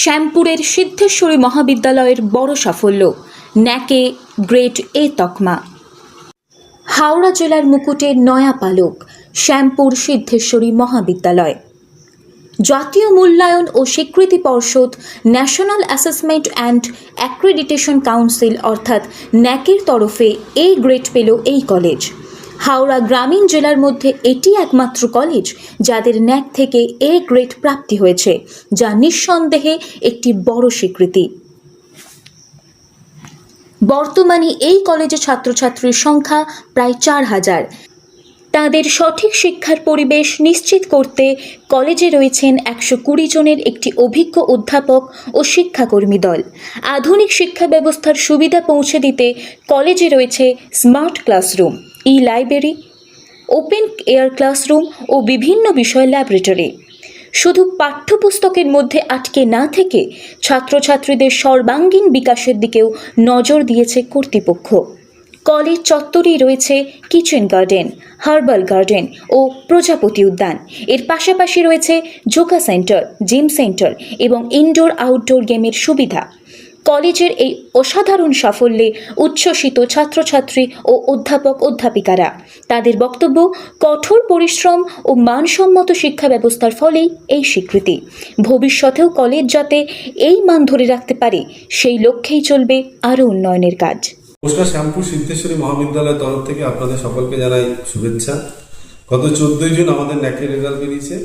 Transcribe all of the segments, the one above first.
শ্যামপুরের সিদ্ধেশ্বরী মহাবিদ্যালয়ের বড় সাফল্য, ন্যাকে গ্রেট এ তকমা। হাওড়া জেলার মুকুটের নয়া পালক, শ্যামপুর সিদ্ধেশ্বরী মহাবিদ্যালয়। জাতীয় মূল্যায়ন ও স্বীকৃতি পর্ষদ, national assessment and accreditation council, অর্থাৎ ন্যাকের তরফে এই গ্রেড পেল এই কলেজ। হাওড়া গ্রামীণ জেলার মধ্যে এটি একমাত্র কলেজ যাদের ন্যাক থেকে এ গ্রেড প্রাপ্তি হয়েছে, যা নিঃসন্দেহে একটি বড় স্বীকৃতি। বর্তমানে এই কলেজে ছাত্রছাত্রীর সংখ্যা প্রায় চার হাজার। তাদের সঠিক শিক্ষার পরিবেশ নিশ্চিত করতে কলেজে রয়েছেন একশো কুড়ি জনের একটি অভিজ্ঞ অধ্যাপক ও শিক্ষাকর্মী দল। আধুনিক শিক্ষা ব্যবস্থার সুবিধা পৌঁছে দিতে কলেজে রয়েছে smart classroom e library open air classroom ও বিভিন্ন বিষয় ল্যাবরেটরি। শুধু পাঠ্যপুস্তকের মধ্যে আটকে না থেকে ছাত্রছাত্রীদের সর্বাঙ্গীন বিকাশের দিকেও নজর দিয়েছে কর্তৃপক্ষ। কলেজ চত্বরেই রয়েছে কিচেন গার্ডেন, হার্বাল গার্ডেন ও প্রজাপতি উদ্যান। এর পাশাপাশি রয়েছে যোগা সেন্টার, জিম সেন্টার এবং ইনডোর আউটডোর গেমের সুবিধা। কলেজের এই অসাধারণ সাফল্যে উচ্ছ্বসিত ছাত্রছাত্রী ও অধ্যাপক অধ্যাপিকারা, তাদের বক্তব্য, কঠোর পরিশ্রম ও মানসম্মত শিক্ষা ব্যবস্থার ফলেই এই স্বীকৃতি। ভবিষ্যতেও কলেজ যাতে এই মান ধরে রাখতে পারে, সেই লক্ষ্যেই চলবে আরও উন্নয়নের কাজ। নমস্কার শ্যামপুর সিদ্ধেশ্বরী মহাবিদ্যালয়ের তরফ থেকে আপনাদের সকলকে জানাই শুভেচ্ছা। গত চোদ্দই জুন আমাদের ন্যাকের রেজাল্ট বেরিয়েছে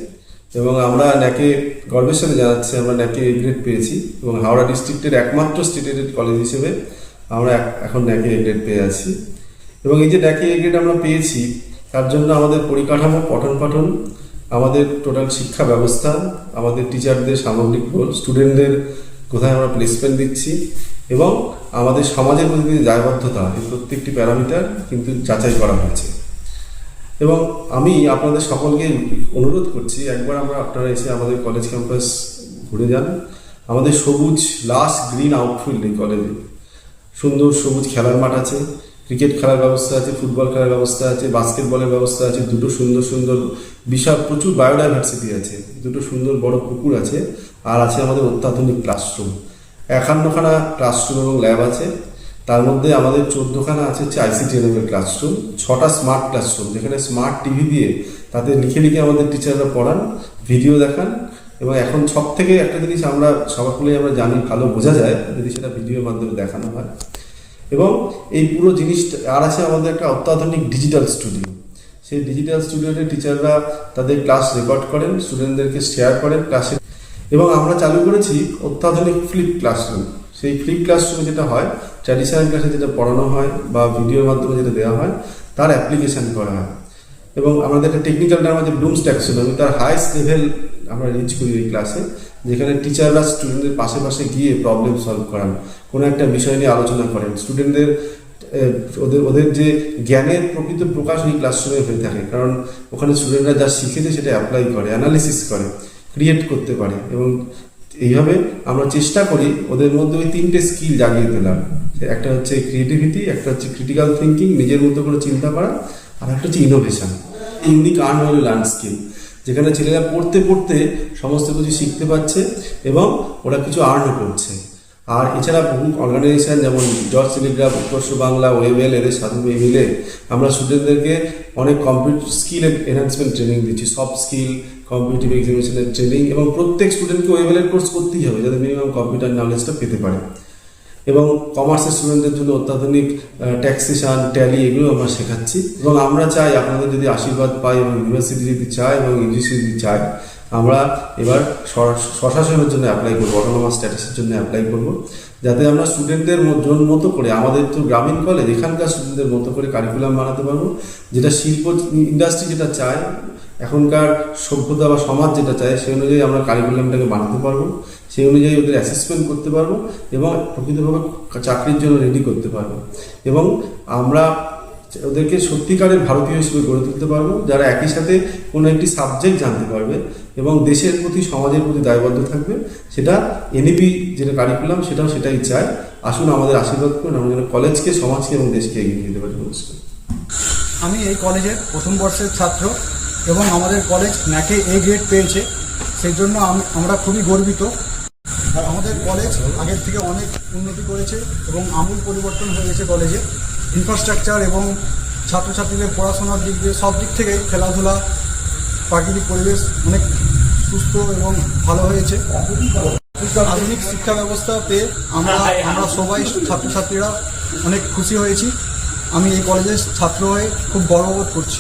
এবং আমরা ন্যাকে গর্বের সাথে জানাচ্ছি, আমরা ন্যাকে এ গ্রেড পেয়েছি এবং হাওড়া ডিস্ট্রিক্টের একমাত্র স্টেটেড কলেজ হিসেবে আমরা এখন ন্যাকে এ গ্রেড পেয়ে আছি। এবং এই যে ন্যাকে এ গ্রেড আমরা পেয়েছি, তার জন্য আমাদের পরিকাঠামো, পঠন পাঠন, আমাদের টোটাল শিক্ষা ব্যবস্থা, আমাদের টিচারদের সামগ্রিক স্টুডেন্টদের কোথায় আমরা প্লেসমেন্ট দিচ্ছি এবং আমাদের সমাজের প্রতি দায়বদ্ধতা, এই প্রত্যেকটি প্যারামিটার কিন্তু যাচাই করা হয়েছে। এবং আমি আপনাদের সকলকে অনুরোধ করছি, একবার আমরা আপনারা এসে আমাদের কলেজ ক্যাম্পাস ঘুরে যান। আমাদের সবুজ লাস্ট গ্রিন আউটফিল্ড এই কলেজে সুন্দর সবুজ খেলার মাঠ আছে ক্রিকেট খেলার ব্যবস্থা আছে ফুটবল খেলার ব্যবস্থা আছে বাস্কেটবলের ব্যবস্থা আছে, দুটো সুন্দর সুন্দর বিশাল, প্রচুর বায়োডাইভার্সিটি আছে, দুটো সুন্দর বড় পুকুর আছে, আর আছে আমাদের অত্যাধুনিক ক্লাসরুম একান্নখানা ক্লাসরুম এবং ল্যাব আছে। তার মধ্যে আমাদের চোদ্দখানা আছে হচ্ছে আইসিটি এর ক্লাসরুম ছটা স্মার্ট ক্লাসরুম যেখানে স্মার্ট টিভি দিয়ে তাতে লিখে লিখে আমাদের টিচাররা পড়ান ভিডিও দেখান এবং এখন সব থেকে একটা জিনিস আমরা সবাইগুলোই আমরা জানি, ভালো বোঝা যায় যদি সেটা ভিডিওর মাধ্যমে দেখানো হয়। এবং এই পুরো জিনিসটা, আর আছে আমাদের একটা অত্যাধুনিক ডিজিটাল স্টুডিও সেই ডিজিটাল স্টুডিওতে টিচাররা তাদের ক্লাস রেকর্ড করেন স্টুডেন্টদেরকে শেয়ার করেন ক্লাসে এবং আমরা চালু করেছি অত্যাধুনিক ফ্লিপ ক্লাসরুম। সেই ফ্লিপ ক্লাসরুমে যেটা হয় ট্র্যাডিশনাল ক্লাসে যেটা পড়ানো হয় বা ভিডিওর মাধ্যমে যেটা দেওয়া হয়, তার অ্যাপ্লিকেশন করা হয়। এবং আমাদের একটা টেকনিক্যাল টার্ম আছে ব্লুমস ট্যাক্সোনমি তার হাইস্ট লেভেল আমরা রিচ করি এই ক্লাসে যেখানে টিচাররা স্টুডেন্টদের পাশে পাশে গিয়ে প্রবলেম সলভ করান, কোনো একটা বিষয় নিয়ে আলোচনা করেন। স্টুডেন্টদের ওদের ওদের যে জ্ঞানের প্রকৃত প্রকাশ ওই ক্লাসরুমে হয়ে থাকে, কারণ ওখানে স্টুডেন্টরা যা শিখেছে সেটা অ্যাপ্লাই করে অ্যানালিসিস করে। ক্রিয়েট করতে পারে। এবং এইভাবে আমরা চেষ্টা করি ওদের মধ্যে ওই তিনটে স্কিল জাগিয়ে দিলাম একটা হচ্ছে ক্রিয়েটিভিটি একটা হচ্ছে ক্রিটিক্যাল থিঙ্কিং নিজের মতো করে চিন্তা করা, আর একটা হচ্ছে ইনোভেশন ইউনিক আর্ন হল লার্ন স্কিল যেখানে ছেলেরা পড়তে পড়তে সমস্ত কিছু শিখতে পারছে এবং ওরা কিছু আর্নও করছে। আর এছাড়া বহু অর্গানাইজেশন যেমন জর্জ টেলিগ্রাফ উৎকর্ষ বাংলা ওয়েবেল এদের সাথে মিলে আমরা স্টুডেন্টদেরকে অনেক কম্পিউটার স্কিল এনহান্সমেন্ট ট্রেনিং দিচ্ছি। সফট স্কিল কম্পিটিটিভ এক্সামিনেশনের ট্রেনিং এবং প্রত্যেক স্টুডেন্টকে ওয়েবেলের কোর্স করতেই হবে যাতে মিনিমাম কম্পিউটার নলেজটা পেতে পারে। এবং কমার্সের স্টুডেন্টদের জন্য অত্যাধুনিক ট্যাক্সেশন ট্যালি এগুলো আমরা শেখাচ্ছি। এবং আমরা চাই আপনাদের যদি আশীর্বাদ পাই এবং ইউনিভার্সিটি যদি চায় এবং ইউজিসি যদি চায় আমরা এবার স্বশাসনের জন্য অ্যাপ্লাই করব অটোনোমাস স্ট্যাটাসের জন্য অ্যাপ্লাই করব, যাতে আমরা স্টুডেন্টদের জন মতো করে, আমাদের তো গ্রামীণ কলেজ এখানকার স্টুডেন্টদের মতো করে কারিকুলাম বানাতে পারব, যেটা শিল্প ইন্ডাস্ট্রি যেটা চায়, এখনকার সভ্যতা বা সমাজ যেটা চায়, সেই অনুযায়ী আমরা কারিকুলামটাকে বানাতে পারব, সেই অনুযায়ী ওদের অ্যাসেসমেন্ট করতে পারব এবং প্রকৃতভাবে চাকরির জন্য রেডি করতে পারব। এবং আমরা ওদেরকে সত্যিকারের ভারতীয় হিসেবে গড়ে তুলতে পারব, যারা একই সাথে কোনো একটি সাবজেক্ট জানতে পারবে এবং দেশের প্রতি, সমাজের প্রতি দায়বদ্ধ থাকবে, সেটা এনইপি যেটা কারিকুলাম সেটাও সেটাই চায়। আসুন আমাদের আশীর্বাদ করুন, আমরা যেন কলেজকে, সমাজকে এবং দেশকে এগিয়ে নিতে পারি। নমস্কার। আমি এই কলেজের প্রথম বর্ষের ছাত্র এবং আমাদের কলেজ ন্যাকে এ গ্রেড পেয়েছে, সেই জন্য আম- আমরা খুবই গর্বিত। আর আমাদের কলেজ আগের থেকে অনেক উন্নতি করেছে এবং আমূল পরিবর্তন হয়ে গেছে কলেজে ইনফ্রাস্ট্রাকচার এবং ছাত্রছাত্রীদের পড়াশোনার দিক দিয়ে সব দিক থেকেই খেলাধুলা, প্রাকৃতিক পরিবেশ অনেক সুস্থ এবং ভালো হয়েছে। আধুনিক শিক্ষা ব্যবস্থা পেয়ে আমরা আমরা সবাই ছাত্রছাত্রীরা অনেক খুশি হয়েছি। আমি এই কলেজের ছাত্র হয়ে খুব গর্ববোধ করছি।